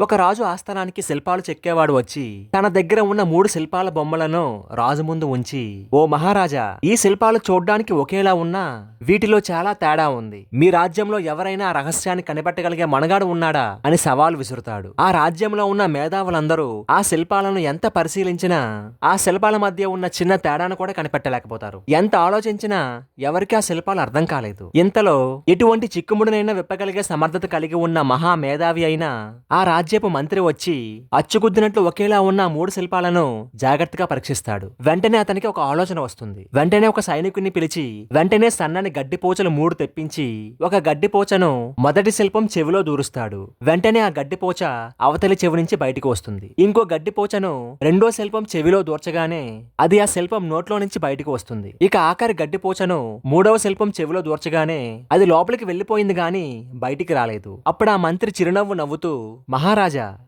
ఒక రాజు ఆస్థానానికి శిల్పాలు చెక్కేవాడు వచ్చి తన దగ్గర ఉన్న మూడు శిల్పాల బొమ్మలను రాజు ముందు ఉంచి ఓ మహారాజా ఈ శిల్పాలు చూడ్డానికి ఒకేలా ఉన్నా వీటిలో చాలా తేడా ఉంది. మీ రాజ్యంలో ఎవరైనా రహస్యాన్ని కనిపెట్టగలిగే మనగాడు ఉన్నాడా? అని సవాల్ విసురుతాడు. ఆ రాజ్యంలో ఉన్న మేధావులందరూ ఆ శిల్పాలను ఎంత పరిశీలించినా ఆ శిల్పాల మధ్య ఉన్న చిన్న తేడాను కూడా కనిపెట్టలేకపోతారు. ఎంత ఆలోచించినా ఎవరికి ఆ శిల్పాలు అర్థం కాలేదు. ఇంతలో ఎటువంటి చిక్కుముడినైనా విప్పగలిగే సమర్థత కలిగి ఉన్న మహా మేధావి అయిన ఆ రాజ్యపు మంత్రి వచ్చి అచ్చుకుద్దినట్లు ఒకేలా ఉన్న మూడు శిల్పాలను జాగ్రత్తగా పరీక్షిస్తాడు. వెంటనే అతనికి ఒక ఆలోచన వస్తుంది. వెంటనే ఒక సైనికుడిని పిలిచి వెంటనే సన్నని గడ్డిపోచలు మూడు తెప్పించి ఒక గడ్డిపోచను మొదటి శిల్పం చెవిలో దూరుస్తాడు. వెంటనే ఆ గడ్డిపోచ అవతలి చెవి నుంచి బయటికి వస్తుంది. ఇంకో గడ్డిపోచను రెండో శిల్పం చెవిలో దూర్చగానే అది ఆ శిల్పం నోట్లో నుంచి బయటికి వస్తుంది. ఇక ఆఖరి గడ్డిపోచను మూడవ శిల్పం చెవిలో దూర్చగానే అది లోపలికి వెళ్ళిపోయింది గాని బయటికి రాలేదు. అప్పుడు ఆ మంత్రి చిరునవ్వు నవ్వుతూ మహారాజా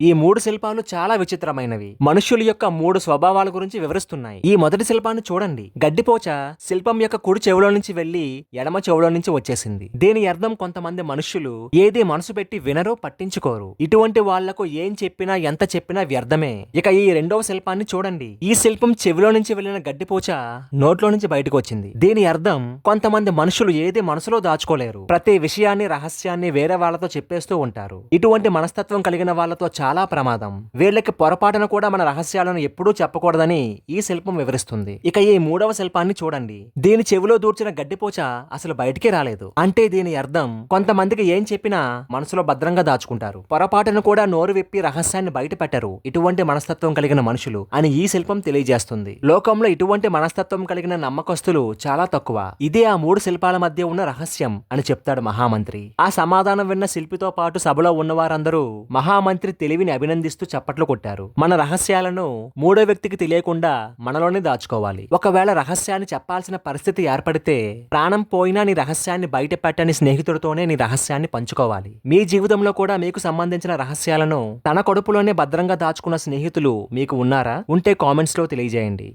ఈ మూడు శిల్పాలు చాలా విచిత్రమైనవి. మనుష్యుల యొక్క మూడు స్వభావాల గురించి వివరిస్తున్నాయి. ఈ మొదటి శిల్పాన్ని చూడండి. గడ్డిపోచ శిల్పం యొక్క కుడి చెవిలో నుంచి వెళ్ళి ఎడమ చెవిలో నుంచి వచ్చేసింది. దీని అర్థం కొంతమంది మనుష్యులు ఏది మనసు పెట్టి వినరో పట్టించుకోరు. ఇటువంటి వాళ్ళకు ఏం చెప్పినా ఎంత చెప్పినా వ్యర్థమే. ఇక ఈ రెండవ శిల్పాన్ని చూడండి. ఈ శిల్పం చెవిలో నుంచి వెళ్ళిన గడ్డిపోచ నోట్లో నుంచి బయటకు వచ్చింది. దీని అర్థం కొంతమంది మనుషులు ఏది మనసులో దాచుకోలేరు. ప్రతి విషయాన్ని రహస్యాన్ని వేరే వాళ్ళతో చెప్పేస్తూ ఉంటారు. ఇటువంటి మనస్తత్వం కలిగిన వాళ్ళతో చాలా ప్రమాదం. వీళ్ళకి పొరపాటున కూడా మన రహస్యాలను ఎప్పుడూ చెప్పకూడదని ఈ శిల్పం వివరిస్తుంది. ఇక ఈ మూడవ శిల్పాన్ని చూడండి. దీని చెవిలో దూర్చిన గడ్డిపోచ అసలు బయటికి రాలేదు. అంటే దీని అర్థం కొంతమందికి ఏం చెప్పినా మనసులో భద్రంగా దాచుకుంటారు. పొరపాటున కూడా నోరు విప్పి రహస్యాన్ని బయట పెట్టరు. ఇటువంటి మనస్తత్వం కలిగిన మనుషులు అని ఈ శిల్పం తెలియజేస్తుంది. లోకంలో ఇటువంటి మనస్తత్వం కలిగిన నమ్మకస్తులు చాలా తక్కువ. ఇదే ఆ మూడు శిల్పాల మధ్య ఉన్న రహస్యం అని చెప్తాడు మహామంత్రి. ఆ సమాధానం విన్న శిల్పితో పాటు సభలో ఉన్నవారందరూ మహామంత్రి మంత్రి తెలివిని అభినందిస్తూ చప్పట్లు కొట్టారు. మన రహస్యాలను మూడో వ్యక్తికి తెలియకుండా మనలోనే దాచుకోవాలి. ఒకవేళ రహస్యాన్ని చెప్పాల్సిన పరిస్థితి ఏర్పడితే ప్రాణం పోయినా నీ రహస్యాన్ని బయట పెట్టని స్నేహితుడితోనే నీ రహస్యాన్ని పంచుకోవాలి. మీ జీవితంలో కూడా మీకు సంబంధించిన రహస్యాలను తన కడుపులోనే భద్రంగా దాచుకున్న స్నేహితులు మీకు ఉన్నారా? ఉంటే కామెంట్స్లో తెలియజేయండి.